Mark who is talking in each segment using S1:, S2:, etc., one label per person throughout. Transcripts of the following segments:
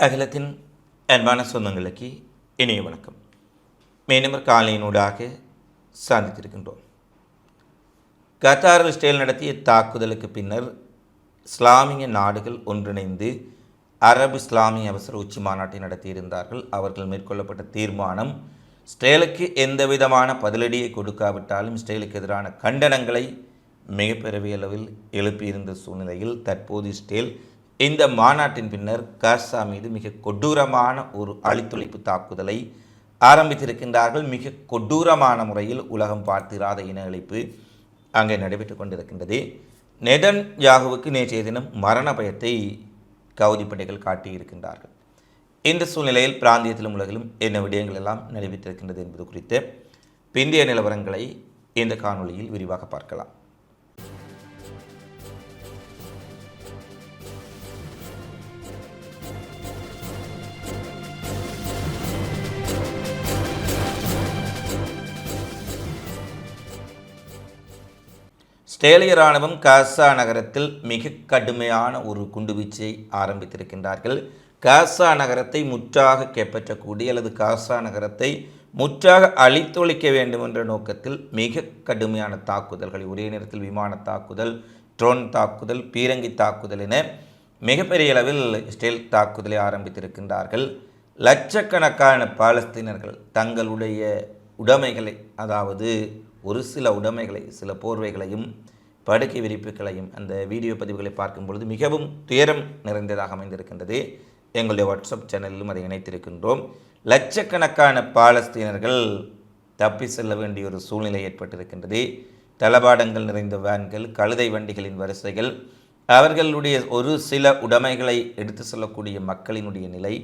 S1: அகிலத்தின் அன்பான சொந்தங்களுக்கு இணைய வணக்கம். மேனமர் காலையினூடாக சாந்தித்திருக்கின்றோம். கத்தாரில் இஸ்ரேல் நடத்திய தாக்குதலுக்கு பின்னர் இஸ்லாமிய நாடுகள் ஒன்றிணைந்து அரபு இஸ்லாமிய அவசர உச்சி மாநாட்டை நடத்தியிருந்தார்கள். அவர்கள் மேற்கொள்ளப்பட்ட தீர்மானம் இஸ்ரேலுக்கு எந்த விதமான பதிலடியை கொடுக்காவிட்டாலும் இஸ்ரேலுக்கு எதிரான கண்டனங்களை மிகப்பெரிய அளவில் எழுப்பியிருந்த சூழ்நிலையில் தற்போது இஸ்ரேல் இந்த மாநாட்டின் பின்னர் காசா மீது மிக கொடூரமான ஒரு அழித்துழைப்பு தாக்குதலை ஆரம்பித்திருக்கின்றார்கள். மிக கொடூரமான முறையில் உலகம் பார்த்திராத இன அழைப்பு அங்கே நடைபெற்று கொண்டிருக்கின்றது. நெதன் யாகுவுக்கு நேற்றைய தினம் மரண பயத்தை கவுதி படைகள் காட்டியிருக்கின்றார்கள். இந்த சூழ்நிலையில் பிராந்தியத்திலும் உலகிலும் என்ன விடயங்கள் எல்லாம் நடைபெற்றிருக்கின்றது என்பது குறித்து பிந்திய நிலவரங்களை இந்த காணொளியில் விரிவாக பார்க்கலாம். டேலிய இராணுவம் காசா நகரத்தில் மிக கடுமையான ஒரு குண்டுவீச்சை ஆரம்பித்திருக்கின்றார்கள். காசா நகரத்தை முற்றாக கைப்பற்றக்கூடிய அல்லது காசா நகரத்தை முற்றாக அழித்தொழிக்க வேண்டும் என்ற நோக்கத்தில் மிக கடுமையான தாக்குதல்களை ஒரே நேரத்தில் விமான தாக்குதல் ட்ரோன் தாக்குதல் பீரங்கி தாக்குதல் என மிகப்பெரிய அளவில் ஸ்டேல் தாக்குதலை ஆரம்பித்திருக்கின்றார்கள். லட்சக்கணக்கான பாலஸ்தீனர்கள் தங்களுடைய உடைமைகளை அதாவது ஒரு சில உடைமைகளை சில போர்வைகளையும் படுக்கை விரிப்புகளையும் அந்த வீடியோ பதிவுகளை பார்க்கும் பொழுது மிகவும் துயரம் நிறைந்ததாக அமைந்திருக்கின்றது. எங்களுடைய வாட்ஸ்அப் சேனலிலும் அதை இணைத்திருக்கின்றோம். லட்சக்கணக்கான பாலஸ்தீனர்கள் தப்பி செல்ல வேண்டிய ஒரு சூழ்நிலை ஏற்பட்டிருக்கின்றது. தளபாடங்கள் நிறைந்த வேன்கள் கழுதை வண்டிகளின் வரிசைகள் அவர்களுடைய ஒரு சில உடைமைகளை எடுத்து செல்லக்கூடிய மக்களினுடைய நிலை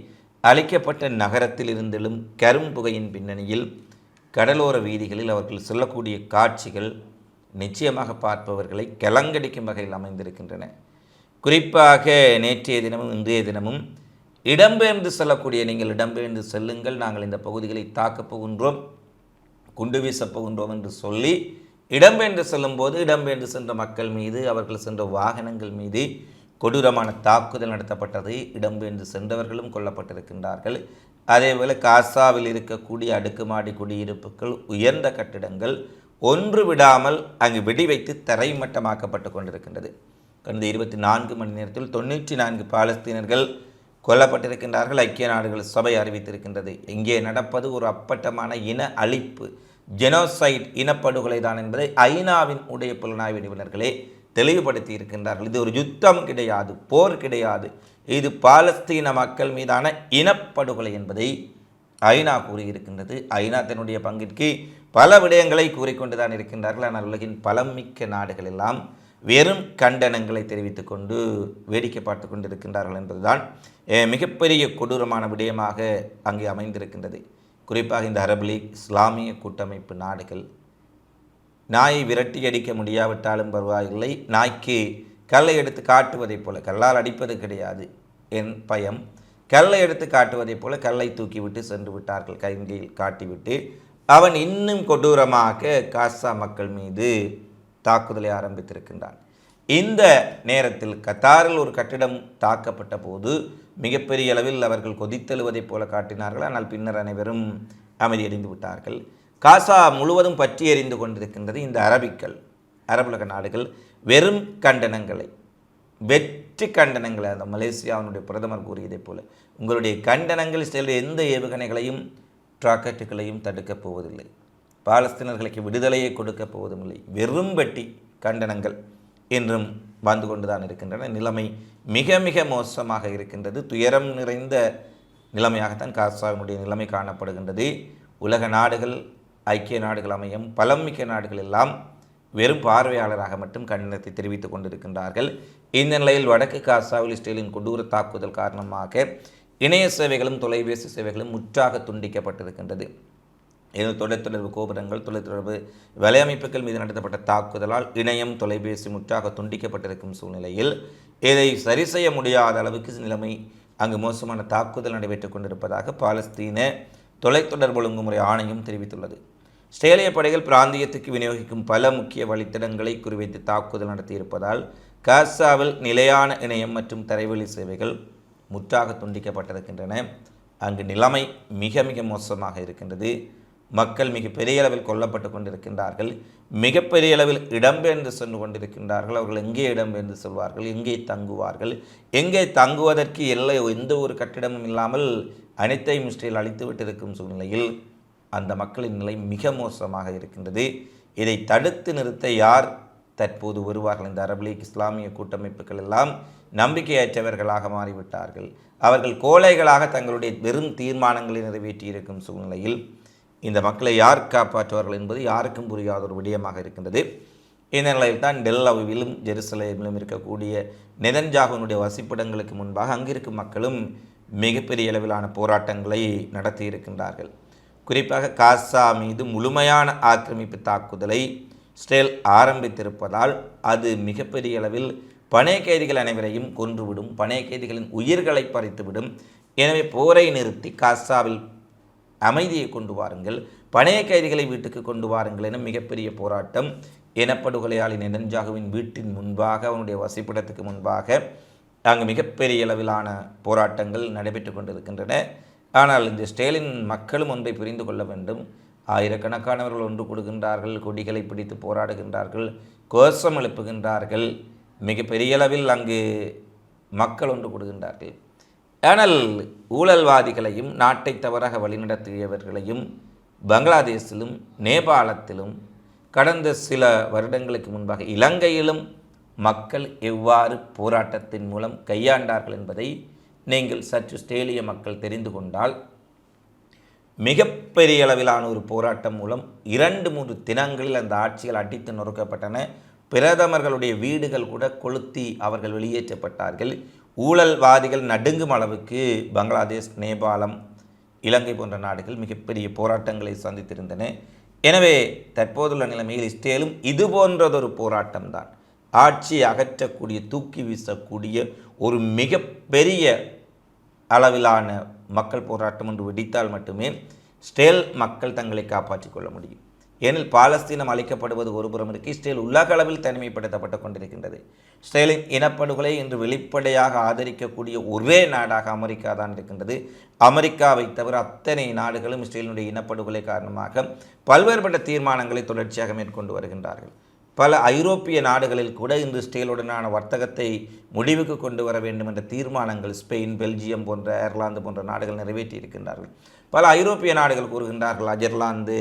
S1: அழிக்கப்பட்ட நகரத்தில் இருந்தெழும் கரும்புகையின் பின்னணியில் கடலோர வீதிகளில் அவர்கள் செல்லக்கூடிய காட்சிகள் நிச்சயமாக பார்ப்பவர்களை கிளங்கடிக்கும் வகையில் அமைந்திருக்கின்றன. குறிப்பாக நேற்றைய தினமும் இன்றைய தினமும் இடம்பெயர்ந்து செல்லக்கூடிய நீங்கள் இடம்பெயர்ந்து செல்லுங்கள். நாங்கள் இந்த பகுதிகளை தாக்கப் போகின்றோம் குண்டு வீசப் போகின்றோம் என்று சொல்லி இடம்பெயர்ந்து செல்லும்போது இடம்பெயர்ந்து சென்ற மக்கள் மீது அவர்கள் சென்ற வாகனங்கள் மீது கொடூரமான தாக்குதல் நடத்தப்பட்டது. இடம்பெயர்ந்து சென்றவர்களும் கொல்லப்பட்டிருக்கின்றார்கள். அதேபோல் காசாவில் இருக்கக்கூடிய அடுக்குமாடி குடியிருப்புகள் உயர்ந்த கட்டிடங்கள் ஒன்று விடாமல் அங்கு வெடி வைத்து தரைமட்டமாக்கப்பட்டு கொண்டிருக்கின்றது. கடந்த இருபத்தி நான்கு மணி நேரத்தில் தொண்ணூற்றி நான்கு பாலஸ்தீனர்கள் கொல்லப்பட்டிருக்கின்றார்கள். ஐக்கிய நாடுகள் சபை அறிவித்திருக்கின்றது. இங்கே நடப்பது? ஒரு அப்பட்டமான இன அழிப்பு ஜெனோசைட் இனப்படுகொலை தான் என்பதை ஐநாவின் உடைய புலனாய்வு நிபுணர்களே தெளிவுபடுத்தி இருக்கின்றார்கள். இது ஒரு யுத்தம் கிடையாது போர் கிடையாது. இது பாலஸ்தீன மக்கள் மீதான இனப்படுகொலை என்பதை ஐநா கூறியிருக்கின்றது. ஐநா தன்னுடைய பங்கிற்கு பல விடயங்களை கூறிக்கொண்டுதான் இருக்கின்றார்கள். ஆனால் உலகின் பலமிக்க நாடுகள் எல்லாம் வெறும் கண்டனங்களை தெரிவித்து கொண்டு வேடிக்கை பார்த்து கொண்டிருக்கின்றார்கள் என்பதுதான் மிகப்பெரிய கொடூரமான விடயமாக அங்கே அமைந்திருக்கின்றது. குறிப்பாக இந்த அரபு லீக் இஸ்லாமிய கூட்டமைப்பு நாடுகள். நாயை விரட்டி அடிக்க முடியாவிட்டாலும் பரவாயில்லை. நாய்க்கு கல்லை எடுத்து காட்டுவதைப் போல கல்லால் அடிப்பது கிடையாது என் பயம். கல்லை எடுத்து காட்டுவதைப் போல கல்லை தூக்கிவிட்டு சென்று விட்டார்கள். கைகையில் காட்டிவிட்டு அவன் இன்னும் கொடூரமாக காசா மக்கள் மீது தாக்குதலை ஆரம்பித்திருக்கின்றான். இந்த நேரத்தில் கத்தாரில் ஒரு கட்டிடம் தாக்கப்பட்ட போது மிகப்பெரிய அளவில் அவர்கள் கொதித்தெழுவதைப் போல காட்டினார்கள். ஆனால் பின்னர் அனைவரும் அமைதியடைந்து விட்டார்கள். காசா முழுவதும் பற்றி எறிந்து கொண்டிருக்கின்றது இந்த அரபிக்கள் அரபுலக நாடுகள். வெறும் கண்டனங்களை வெற்றி கண்டனங்களை அந்த மலேசியாவினுடைய பிரதமர் கூறியதைப் போல உங்களுடைய கண்டனங்கள் செல்ல எந்த ஏவுகணைகளையும் ராக்கெட்டுகளையும் தடுக்கப் போவதில்லை. பாலஸ்தீனர்களுக்கு விடுதலையை கொடுக்கப் போவதும் இல்லை வெறும் வெட்டி கண்டனங்கள் என்றும் வந்து கொண்டுதான் இருக்கின்றன. நிலைமை மிக மிக மோசமாக இருக்கின்றது. துயரம் நிறைந்த நிலைமையாகத்தான் காசாவினுடைய நிலைமை காணப்படுகின்றது. உலக நாடுகள் ஐக்கிய நாடுகள் அமையும். பலமிக்க நாடுகள் எல்லாம் வெறும் பார்வையாளராக மட்டும் கண்டனத்தை தெரிவித்துக் கொண்டிருக்கின்றார்கள். இந்த நிலையில் வடக்கு காசாவில் இஸ்ரேலின் கொடூர தாக்குதல் காரணமாக இணைய சேவைகளும் தொலைபேசி சேவைகளும் முற்றாக துண்டிக்கப்பட்டிருக்கின்றது. இது தொலைத்தொடர்பு கோபுரங்கள் தொலைத்தொடர்பு வலையமைப்புகள் மீது நடத்தப்பட்ட தாக்குதலால் இணையம் தொலைபேசி முற்றாக துண்டிக்கப்பட்டிருக்கும் சூழ்நிலையில் இதை சரி செய்ய முடியாத அளவுக்கு நிலைமை அங்கு மோசமான தாக்குதல் நடைபெற்றுக் கொண்டிருப்பதாக பாலஸ்தீன தொலைத்தொடர்பு ஒழுங்குமுறை ஆணையம் தெரிவித்துள்ளது. இஸ்ரேலிய படைகள் பிராந்தியத்துக்கு விநியோகிக்கும் பல முக்கிய வழித்தடங்களை குறிவைத்து தாக்குதல் நடத்தியிருப்பதால் காசாவில் நிலையான இணையம் மற்றும் தரைவழி சேவைகள் முற்றாக துண்டிக்கப்பட்டிருக்கின்றன. அங்கு நிலைமை மிக மிக மோசமாக இருக்கின்றது. மக்கள் மிக பெரிய அளவில் கொல்லப்பட்டு கொண்டிருக்கின்றார்கள். மிகப்பெரிய அளவில் இடம்பெயர்ந்து சென்று கொண்டிருக்கின்றார்கள். அவர்கள் எங்கே இடம்பெயர்ந்து செல்வார்கள்? எங்கே தங்குவார்கள்? எங்கே தங்குவதற்கு எல்லை எந்த ஒரு கட்டிடமும் இல்லாமல் அனைத்தையும் இஸ்ரேல் அழித்து விட்டிருக்கும் சூழ்நிலையில் அந்த மக்களின் நிலை மிக மோசமாக இருக்கின்றது. இதை தடுத்து நிறுத்த யார் தற்போது வருவார்கள் இந்த அரபு லீக் இஸ்லாமிய கூட்டமைப்புகள் எல்லாம் நம்பிக்கையற்றவர்களாக மாறிவிட்டார்கள். அவர்கள் கோழைகளாக தங்களுடைய வெறும் தீர்மானங்களை நிறைவேற்றியிருக்கும் சூழ்நிலையில் இந்த மக்களை யார் காப்பாற்றுவார்கள் என்பது யாருக்கும் புரியாத ஒரு விடயமாக இருக்கின்றது. இந்த நிலையில் தான் டெல்லவிலும் ஜெருசலேமிலும் இருக்கக்கூடிய நெதன்ஜாகுனுடைய வசிப்பிடங்களுக்கு முன்பாக அங்கிருக்கும் மக்களும் மிகப்பெரிய அளவிலான போராட்டங்களை நடத்தி இருக்கின்றார்கள். குறிப்பாக காசா மீது முழுமையான ஆக்கிரமிப்பு தாக்குதலை ஸ்டேல் ஆரம்பித்திருப்பதால் அது மிகப்பெரிய அளவில் பணைய கைதிகள் அனைவரையும் கொன்றுவிடும் பணைய கைதிகளின் உயிர்களை பறித்துவிடும். எனவே போரை நிறுத்தி காசாவில் அமைதியை கொண்டு வாருங்கள் பணைய கைதிகளை வீட்டுக்கு கொண்டு வாருங்கள் என மிகப்பெரிய போராட்டம். இனப்படுகொலையாளி நெடுஞ்சாகுவின் வீட்டின் முன்பாக அவனுடைய வசிப்பிடத்துக்கு முன்பாக அங்கு மிகப்பெரிய அளவிலான போராட்டங்கள் நடைபெற்று கொண்டிருக்கின்றன. ஆனால் இந்த ஸ்டேலின் மக்களும் ஒன்றை புரிந்து கொள்ள வேண்டும். ஆயிரக்கணக்கானவர்கள் ஒன்று கொடுக்கின்றார்கள் கொடிகளை பிடித்து போராடுகின்றார்கள் கோஷம் எழுப்புகின்றார்கள். மிக பெரிய அளவில் அங்கு மக்கள் ஒன்று கொடுக்கின்றார்கள் ஆனால் ஊழல்வாதிகளையும் நாட்டை தவறாக வழிநடத்தியவர்களையும் பங்களாதேஷிலும் நேபாளத்திலும் கடந்த சில வருடங்களுக்கு முன்பாக இலங்கையிலும் மக்கள் எவ்வாறு போராட்டத்தின் மூலம் கையாண்டார்கள் என்பதை நீங்கள் சற்று ஸ்டேலிய மக்கள் தெரிந்து கொண்டால் மிகப்பெரிய அளவிலான ஒரு போராட்டம் மூலம் இரண்டு மூன்று தினங்களில் அந்த ஆட்சிகள் அடித்து நொறுக்கப்பட்டன. பிரதமர்களுடைய வீடுகள் கூட கொளுத்தி அவர்கள் வெளியேற்றப்பட்டார்கள். ஊழல்வாதிகள் நடுங்கும் அளவுக்கு பங்களாதேஷ் நேபாளம் இலங்கை போன்ற நாடுகள் மிகப்பெரிய போராட்டங்களை சந்தித்திருந்தன. எனவே தற்போதுள்ள நிலைமையில் இஸ்ரேலும் இது போன்றதொரு போராட்டம்தான். ஆட்சியை அகற்றக்கூடிய தூக்கி வீசக்கூடிய ஒரு மிகப்பெரிய அளவிலான மக்கள் போராட்டம் என்று வெடித்தால் மட்டுமே ஸ்டேல் மக்கள் தங்களை காப்பாற்றிக் கொள்ள முடியும். ஏனில் பாலஸ்தீனம் அளிக்கப்படுவது ஒருபுறம் இருக்கு. இஸ்ரேல் உலக அளவில் தனிமைப்படுத்தப்பட்டு கொண்டிருக்கின்றது. இஸ்ரேலின் இனப்படுகொலை இன்று வெளிப்படையாக ஆதரிக்கக்கூடிய ஒரே நாடாக அமெரிக்கா தான் இருக்கின்றது. அமெரிக்காவை தவிர அத்தனை நாடுகளும் இஸ்ரேலினுடைய இனப்படுகொலை காரணமாக பல்வேறுபட்ட தீர்மானங்களை தொடர்ச்சியாக மேற்கொண்டு வருகின்றார்கள். பல ஐரோப்பிய நாடுகளில் கூட இன்று ஸ்டேலுடனான வர்த்தகத்தை முடிவுக்கு கொண்டு வர வேண்டும் என்ற தீர்மானங்கள் ஸ்பெயின் பெல்ஜியம் போன்ற அயர்லாந்து போன்ற நாடுகள் நிறைவேற்றி இருக்கின்றார்கள். பல ஐரோப்பிய நாடுகள் கூறுகின்றார்கள். அஜர்லாந்து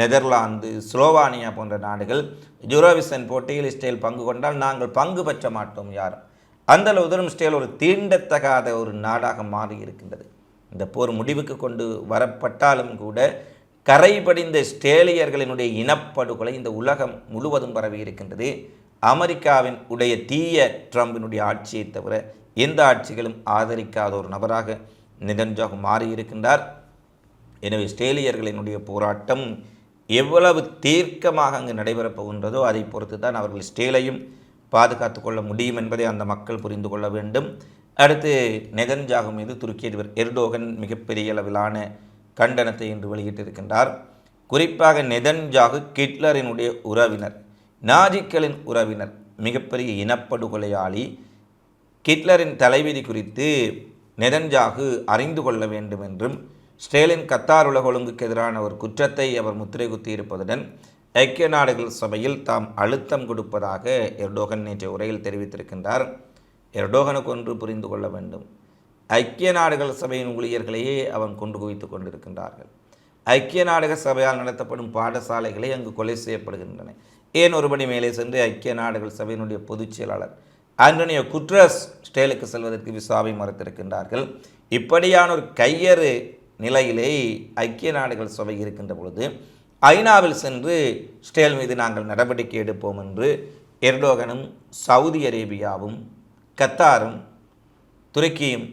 S1: நெதர்லாந்து ஸ்லோவானியா போன்ற நாடுகள் ஜூரோவிசன் போட்டியில் இஸ்ரேல் பங்கு கொண்டால் நாங்கள் பங்கு பற்ற மாட்டோம் யாரும் அந்த அளவு ஸ்டேல் ஒரு தீண்டத்தகாத ஒரு நாடாக மாறி இருக்கின்றது இந்த போர் முடிவுக்கு கொண்டு வரப்பட்டாலும் கூட கரைபடிந்த ஸ்டேலியர்களினுடைய இனப்படுகொலை இந்த உலகம் முழுவதும் பரவி இருக்கின்றது. அமெரிக்காவின் உடைய தீய ட்ரம்பினுடைய ஆட்சியை தவிர எந்த ஆட்சிகளும் ஆதரிக்காத ஒரு நபராக நிதன்ஜாகு மாறியிருக்கின்றார். எனவே ஸ்டேலியர்களினுடைய போராட்டம் எவ்வளவு தீர்க்கமாக அங்கு நடைபெறப் போகின்றதோ அதை பொறுத்து தான் அவர்கள் ஸ்டேலையும் பாதுகாத்து கொள்ள முடியும் என்பதை அந்த மக்கள் புரிந்து கொள்ள வேண்டும். அடுத்து நெதன்ஜாகு மீது துருக்கி அதிபர் எர்டோகன் மிகப்பெரிய அளவிலான கண்டனத்தை இன்று வெளியிட்டிருக்கின்றார். குறிப்பாக நெதன்ஜாகு கிட்லரினுடைய உறவினர் நாஜிக்களின் உறவினர் மிகப்பெரிய இனப்படுகொலையாளி. கிட்லரின் தலைவிதி குறித்து நெதன்ஜாகு அறிந்து கொள்ள வேண்டும் என்றும் ஸ்டேலின் கத்தார் உலக ஒழுங்குக்கு எதிரான ஒரு குற்றத்தை அவர் முத்திரை குத்தியிருப்பதுடன் ஐக்கிய நாடுகள் சபையில் தாம் அழுத்தம் கொடுப்பதாக எர்டோகன் நேற்றைய உரையில் தெரிவித்திருக்கின்றார். எர்டோகனுக்கு ஒன்று புரிந்து கொள்ள வேண்டும். ஐக்கிய நாடுகள் சபையின் ஊழியர்களையே அவன் கொண்டு குவித்து கொண்டிருக்கின்றார்கள். ஐக்கிய நாடக சபையால் நடத்தப்படும் பாடசாலைகளை அங்கு கொலை செய்யப்படுகின்றன. ஏன் ஒருபடி மேலே சென்று ஐக்கிய நாடுகள் சபையினுடைய பொதுச் செயலாளர் ஆண்டனியோ குட்ரஸ் ஸ்டேலுக்கு செல்வதற்கு விசாவை மறுத்திருக்கின்றார்கள். இப்படியான ஒரு கையறு நிலையிலே ஐக்கிய நாடுகள் சபை இருக்கின்ற பொழுது ஐநாவில் சென்று ஸ்டேல் மீது நாங்கள் நடவடிக்கை எடுப்போம் என்று எர்டோகனும் சவுதி அரேபியாவும் கத்தாரும் துருக்கியும்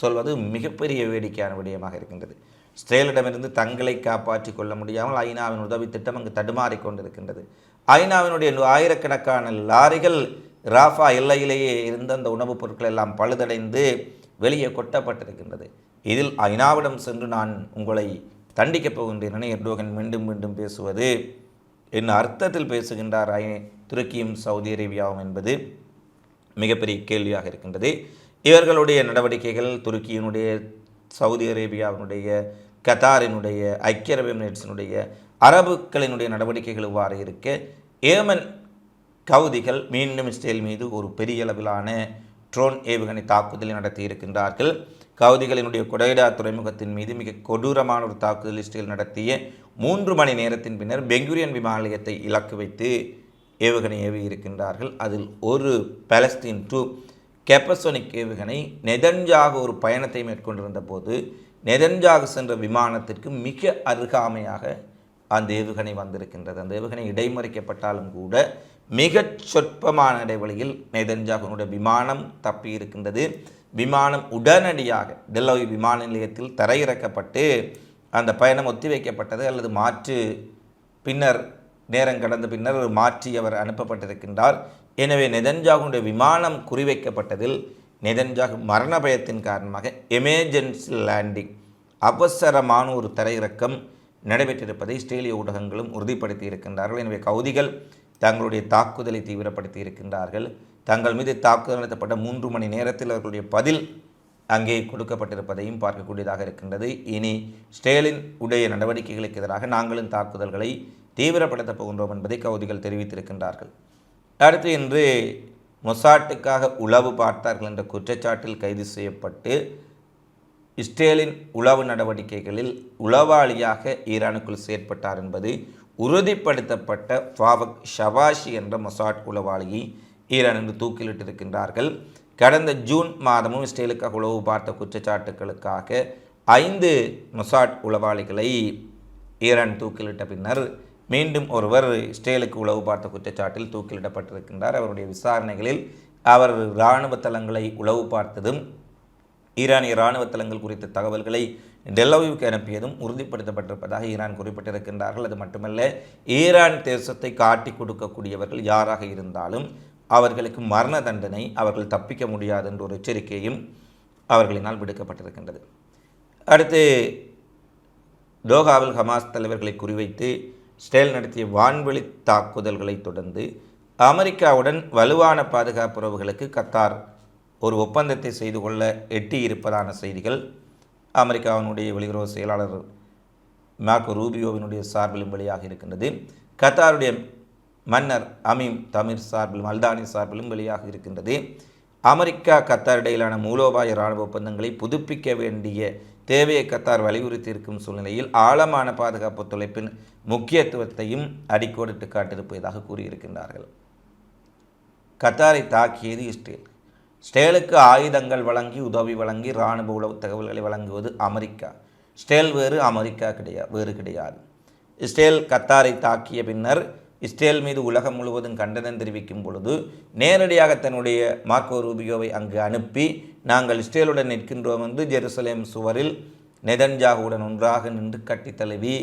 S1: சொல்வது மிகப்பெரிய வேடிக்கையான விடயமாக இருக்கின்றது. இஸ்ரேலிடமிருந்து தங்களை காப்பாற்றிக் கொள்ள முடியாமல் ஐநாவின் உதவி திட்டம் அங்கு தடுமாறி கொண்டிருக்கின்றது. ஐநாவினுடைய ஆயிரக்கணக்கான லாரிகள் ராஃபா எல்லையிலேயே இருந்த அந்த உணவுப் பொருட்கள் எல்லாம் பழுதடைந்து வெளியே கொட்டப்பட்டிருக்கின்றது. இதில் ஐநாவிடம் சென்று நான் உங்களை தண்டிக்கப் போகின்றேன் என எர்டோகன் மீண்டும் மீண்டும் பேசுவது என்ன அர்த்தத்தில் பேசுகின்றார் ஐ துருக்கியும் சவுதி அரேபியாவும் என்பது மிகப்பெரிய கேள்வியாக இருக்கின்றது. இவர்களுடைய நடவடிக்கைகள் துருக்கியினுடைய சவுதி அரேபியாவினுடைய கத்தாரினுடைய ஐக்கிய அரபு எமிரேட்ஸினுடைய அரபுக்களினுடைய நடவடிக்கைகள் இவ்வாறு இருக்க. ஏமன் கவுதிகள் மீண்டும் இஸ்ரேல் மீது ஒரு பெரிய அளவிலான ட்ரோன் ஏவுகணை தாக்குதலை நடத்தி இருக்கின்றார்கள். கவுதிகளினுடைய கொடைடா துறைமுகத்தின் மீது மிக கொடூரமான ஒரு தாக்குதல் இஸ்ரேல் நடத்திய மூன்று மணி நேரத்தின் பின்னர் பெங்குரியன் விமான நிலையத்தை இலக்கு வைத்து ஏவுகணை ஏவி இருக்கின்றார்கள். அதில் ஒரு பலஸ்தீன் டூ கெப்பசோனிக் ஏவுகணை நெதன்ஜாக ஒரு பயணத்தை மேற்கொண்டிருந்த போது நெதன்ஜாக சென்ற விமானத்திற்கு மிக அருகாமையாக அந்த ஏவுகணை வந்திருக்கின்றது. அந்த ஏவுகணை இடைமறிக்கப்பட்டாலும் கூட மிகச் சொற்பமான இடைவெளியில் நெதன்ஜாகனுடைய விமானம் தப்பி இருக்கின்றது விமானம் உடனடியாக டெல்லோய் விமான நிலையத்தில் தரையிறக்கப்பட்டு அந்த பயணம் ஒத்திவைக்கப்பட்டது அல்லது மாற்று பின்னர் நேரம் கடந்த பின்னர் மாற்றி அவர் அனுப்பப்பட்டிருக்கின்றார். எனவே நெதன்ஜாகுடைய விமானம் குறிவைக்கப்பட்டதில் நெதன்ஜாகு மரண பயத்தின் காரணமாக எமர்ஜென்சி லேண்டிங் அவசரமான ஒரு தரையிறக்கம் நடைபெற்றிருப்பதை இஸ்ரேலிய ஊடகங்களும் உறுதிப்படுத்தி இருக்கின்றார்கள் எனவே கவுதிகள் தங்களுடைய தாக்குதலை தீவிரப்படுத்தி இருக்கின்றார்கள் தங்கள் மீது தாக்குதல் நடத்தப்பட்ட மூன்று மணி நேரத்தில் அவர்களுடைய பதில் அங்கே கொடுக்கப்பட்டிருப்பதையும் பார்க்கக்கூடியதாக இருக்கின்றது. இனி ஸ்டேலின் உடைய நடவடிக்கைகளுக்கு எதிராக நாங்களும் தாக்குதல்களை தீவிரப்படுத்தப் போகின்றோம் என்பதை கவுதிகள் தெரிவித்திருக்கின்றார்கள். அடுத்து இன்று மொசாட்டுக்காக உளவு பார்த்தார்கள் என்ற குற்றச்சாட்டில் கைது செய்யப்பட்டு இஸ்ரேலின் உளவு நடவடிக்கைகளில் உளவாளியாக ஈரானுக்குள் செயற்பட்டார் என்பது உறுதிப்படுத்தப்பட்ட ஃபாவக் ஷவாஷி என்ற மொசாட் உளவாளியை ஈரான் என்று தூக்கிலிட்டிருக்கின்றார்கள். கடந்த ஜூன் மாதமும் இஸ்ரேலுக்காக உளவு பார்த்த குற்றச்சாட்டுகளுக்காக ஐந்து மொசாட் உளவாளிகளை ஈரான் தூக்கிலிட்ட பின்னர் மீண்டும் ஒருவர் இஸ்ரேலுக்கு உளவு பார்த்த குற்றச்சாட்டில் தூக்கிலிடப்பட்டிருக்கின்றார். அவருடைய விசாரணைகளில் அவர் இராணுவ தளங்களை உளவு பார்த்ததும் ஈரானிய இராணுவ தளங்கள் குறித்த தகவல்களை டெல்லோவிற்கு அனுப்பியதும் உறுதிப்படுத்தப்பட்டிருப்பதாக ஈரான் குறிப்பிட்டிருக்கின்றார்கள். அது மட்டுமல்ல ஈரான் தேசத்தை காட்டி கொடுக்கக்கூடியவர்கள் யாராக இருந்தாலும் அவர்களுக்கு மரண தண்டனை அவர்கள் தப்பிக்க முடியாது என்ற ஒரு எச்சரிக்கையும் அவர்களினால் விடுக்கப்பட்டிருக்கின்றது. அடுத்து டோகாவில் ஹமாஸ் தலைவர்களை குறிவைத்து ஸ்டேல் நடத்திய வான்வெளி தாக்குதல்களை தொடர்ந்து அமெரிக்காவுடன் வலுவான பாதுகாப்பு உறவுகளுக்கு கத்தார் ஒரு ஒப்பந்தத்தை செய்து கொள்ள எட்டி இருப்பதான செய்திகள் அமெரிக்காவினுடைய வெளியுறவு செயலாளர் மார்க்கோ ரூபியோவினுடைய சார்பிலும் வெளியாக இருக்கின்றது. கத்தாருடைய மன்னர் அமீம் தமிர் சார்பிலும் அல்தானி சார்பிலும் வெளியாக இருக்கின்றது. அமெரிக்கா கத்தார் இடையிலான மூலோபாய இராணுவ ஒப்பந்தங்களை புதுப்பிக்க வேண்டிய தேவையை கத்தார் வலியுறுத்தி இருக்கும் சூழ்நிலையில் ஆழமான பாதுகாப்பு ஒத்துழைப்பின் முக்கியத்துவத்தையும் அடிக்கோடிட்டு காட்டியிருப்பதாக கூறியிருக்கின்றார்கள். கத்தாரை தாக்கியது இஸ்ரேல். ஸ்டேலுக்கு ஆயுதங்கள் வழங்கி உதவி வழங்கி இராணுவ உளவு தகவல்களை வழங்குவது அமெரிக்கா. ஸ்டேல் வேறு அமெரிக்கா கிடையாது வேறு கிடையாது. இஸ்ரேல் கத்தாரை தாக்கிய பின்னர் இஸ்ரேல் மீது உலகம் முழுவதும் கண்டனம் தெரிவிக்கும் பொழுது நேரடியாக தன்னுடைய மார்க்கோ ரூபியோவை அங்கு அனுப்பி நாங்கள் இஸ்ரேலுடன் நிற்கின்றோம் என்று ஜெருசலேம் சுவரில் நெதன்ஜாகுவுடன் ஒன்றாக நின்று கட்டி தழுவி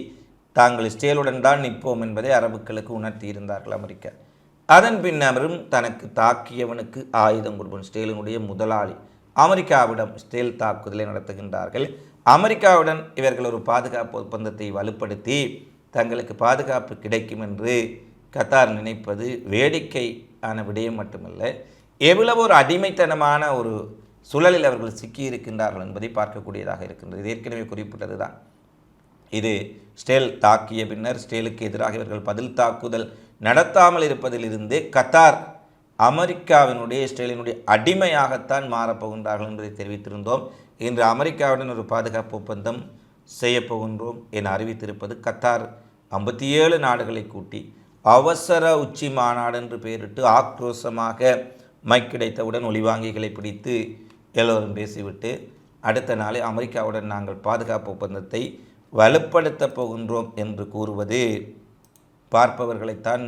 S1: தாங்கள் இஸ்ரேலுடன் தான் நிற்போம் என்பதை அரபுக்களுக்கு உணர்த்தியிருந்தார்கள் அமெரிக்கா. அதன் பின்னரும் தனக்கு தாக்கியவனுக்கு ஆயுதம் கொடுப்பன் இஸ்ரேலினுடைய முதலாளி அமெரிக்காவிடம் ஸ்டேல் தாக்குதலை நடத்துகின்றார்கள். அமெரிக்காவுடன் இவர்கள் ஒரு பாதுகாப்பு ஒப்பந்தத்தை வலுப்படுத்தி தங்களுக்கு பாதுகாப்பு கிடைக்கும் என்று கத்தார் நினைப்பது வேடிக்கையான விடயம் மட்டுமல்ல எவ்வளவு ஒரு அடிமைத்தனமான ஒரு சூழலில் அவர்கள் சிக்கியிருக்கின்றார்கள் என்பதை பார்க்கக்கூடியதாக இருக்கின்றது. இது ஏற்கனவே குறிப்பிட்டது தான் இது ஸ்டேல் தாக்கிய பின்னர் ஸ்டேலுக்கு எதிராக இவர்கள் பதில் தாக்குதல் நடத்தாமல் இருப்பதிலிருந்து கத்தார் அமெரிக்காவினுடைய இஸ்ரேலினுடைய அடிமையாகத்தான் மாறப்போகின்றார்கள் என்பதை தெரிவித்திருந்தோம். இன்று அமெரிக்காவுடன் ஒரு பாதுகாப்பு ஒப்பந்தம் செய்யப்போகின்றோம் என அறிவித்திருப்பது கத்தார் ஐம்பத்தி ஏழு நாடுகளை கூட்டி அவசர உச்சி மாநாடு என்று பெயரிட்டு ஆக்ரோஷமாக மைக் கிடைத்தவுடன் ஒளிவாங்கிகளை பிடித்து எல்லோரும் பேசிவிட்டு அடுத்த நாளே அமெரிக்காவுடன் நாங்கள் பாதுகாப்பு ஒப்பந்தத்தை வலுப்படுத்தப் போகின்றோம் என்று கூறுவது பார்ப்பவர்களைத்தான்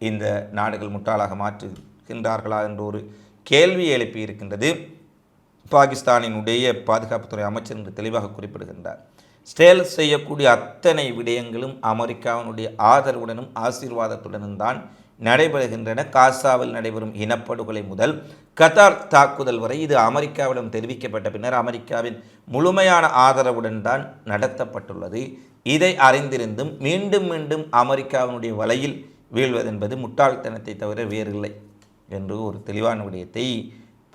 S1: இந்த நாடுகள் முட்டாளாக மாற்றுகின்றார்களா என்ற ஒரு கேள்வி எழுப்பி இருக்கின்றது பாகிஸ்தானினுடைய பாதுகாப்புத்துறை அமைச்சர் என்று தெளிவாக குறிப்பிடுகின்றார். ஸ்டேல் செய்யக்கூடிய அத்தனை விடயங்களும் அமெரிக்காவினுடைய ஆதரவுடனும் ஆசீர்வாதத்துடனும் தான் நடைபெறுகின்றன. காசாவில் நடைபெறும் இனப்படுகொலை முதல் கத்தார் தாக்குதல் வரை இது அமெரிக்காவிடம் தெரிவிக்கப்பட்ட பின்னர் அமெரிக்காவின் முழுமையான ஆதரவுடன் தான் நடத்தப்பட்டுள்ளது. இதை அறிந்திருந்தும் மீண்டும் மீண்டும் அமெரிக்காவினுடைய வலையில் வீழ்வதென்பது முட்டாள்தனத்தை தவிர வேறில்லை என்று ஒரு தெளிவான விடயத்தை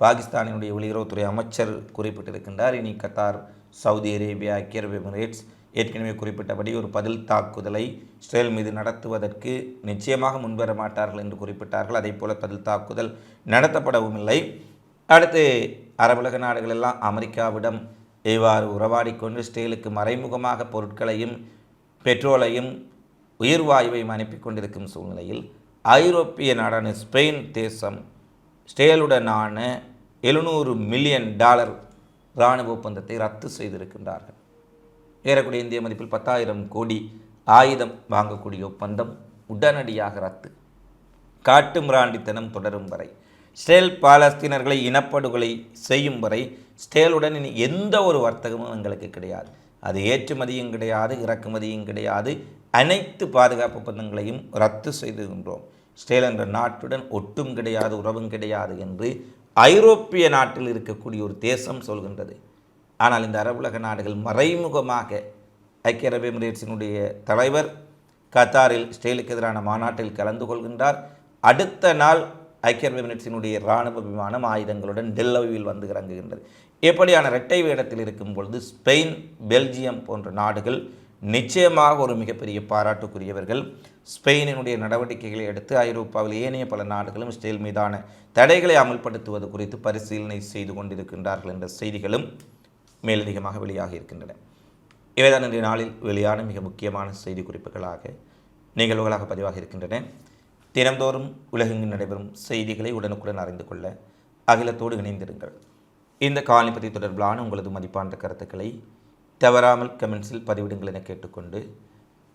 S1: பாகிஸ்தானினுடைய வெளியுறவுத்துறை அமைச்சர் குறிப்பிட்டிருக்கின்றார். இனி கத்தார் சவுதி அரேபியா ஐக்கிய அரபு எமிரேட்ஸ் ஏற்கனவே குறிப்பிட்டபடி ஒரு பதில் தாக்குதலை இஸ்ரேல் மீது நடத்துவதற்கு நிச்சயமாக முன்வர மாட்டார்கள் என்று குறிப்பிட்டார்கள். அதே போல பதில் தாக்குதல் நடத்தப்படவும் இல்லை. அடுத்து அரபுலக நாடுகள் எல்லாம் அமெரிக்காவிடம் இவ்வாறு உறவாடிக்கொண்டு இஸ்ரேலுக்கு மறைமுகமாக பொருட்களையும் பெட்ரோலையும் உயிர்வாயுவையும் அனுப்பி கொண்டிருக்கும் சூழ்நிலையில் ஐரோப்பிய நாடான ஸ்பெயின் தேசம் ஸ்டேலுடனான எழுநூறு மில்லியன் டாலர் இராணுவ ஒப்பந்தத்தை ரத்து செய்திருக்கின்றார்கள். ஏறக்கூடிய இந்திய மதிப்பில் பத்தாயிரம் கோடி ஆயுதம் வாங்கக்கூடிய ஒப்பந்தம் உடனடியாக ரத்து. காட்டு மிராண்டித்தனம் தொடரும் வரை ஸ்டேல் பாலஸ்தீனர்களை இனப்படுகொலை செய்யும் வரை ஸ்டேலுடன் இனி எந்த ஒரு வர்த்தகமும் எங்களுக்கு கிடையாது. அது ஏற்றுமதியும் கிடையாது இறக்குமதியும் கிடையாது. அனைத்து பாதுகாப்பு ஒப்பந்தங்களையும் ரத்து செய்துகின்றோம் ஸ்டேல் என்ற நாட்டுடன் ஒட்டும் கிடையாது உறவும் கிடையாது என்று ஐரோப்பிய நாட்டில் இருக்கக்கூடிய ஒரு தேசம் சொல்கின்றது. ஆனால் இந்த அரபுலக நாடுகள் மறைமுகமாக ஐக்கிய அரபு எமிரேட்ஸினுடைய தலைவர் கத்தாரில் ஸ்டெயிலுக்கு எதிரான மாநாட்டில் கலந்து கொள்கின்றார். அடுத்த நாள் ஐக்கிய அரபு எமிரேட்ஸினுடைய இராணுவ விமானம் ஆயுதங்களுடன் டெல்லவியில் வந்து இறங்குகின்றது. இப்படியான இரட்டை வேடத்தில் இருக்கும் பொழுது ஸ்பெயின் பெல்ஜியம் போன்ற நாடுகள் நிச்சயமாக ஒரு மிகப்பெரிய பாராட்டுக்குரியவர்கள். ஸ்பெயினினுடைய நடவடிக்கைகளை அடுத்து ஐரோப்பாவில் ஏனைய பல நாடுகளும் இஸ்ரேல் மீதான தடைகளை அமல்படுத்துவது குறித்து பரிசீலனை செய்து கொண்டிருக்கின்றார்கள் என்ற செய்திகளும் மேலதிகமாக வெளியாகி இருக்கின்றன. இவைதான் இன்றைய நாளில் வெளியான மிக முக்கியமான செய்தி குறிப்புகளாக நிகழ்வுகளாக பதிவாக இருக்கின்றன. தினந்தோறும் உலகெங்கும் நடைபெறும் செய்திகளை உடனுக்குடன் அறிந்து கொள்ள அகிலத்தோடு இணைந்திருங்கள். இந்த காலனி தொடர்பிலான உங்களது மதிப்பான கருத்துக்களை தவறாமல் கமெண்ட்ஸில் பதிவிடுங்கள் என கேட்டுக்கொண்டு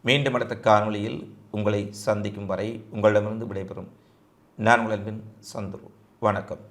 S1: மீண்டும் அடுத்த காணொளியில் உங்களை சந்திக்கும் வரை உங்களிடமிருந்து விடைபெறும். நான் உங்களின் சந்துரு. வணக்கம்.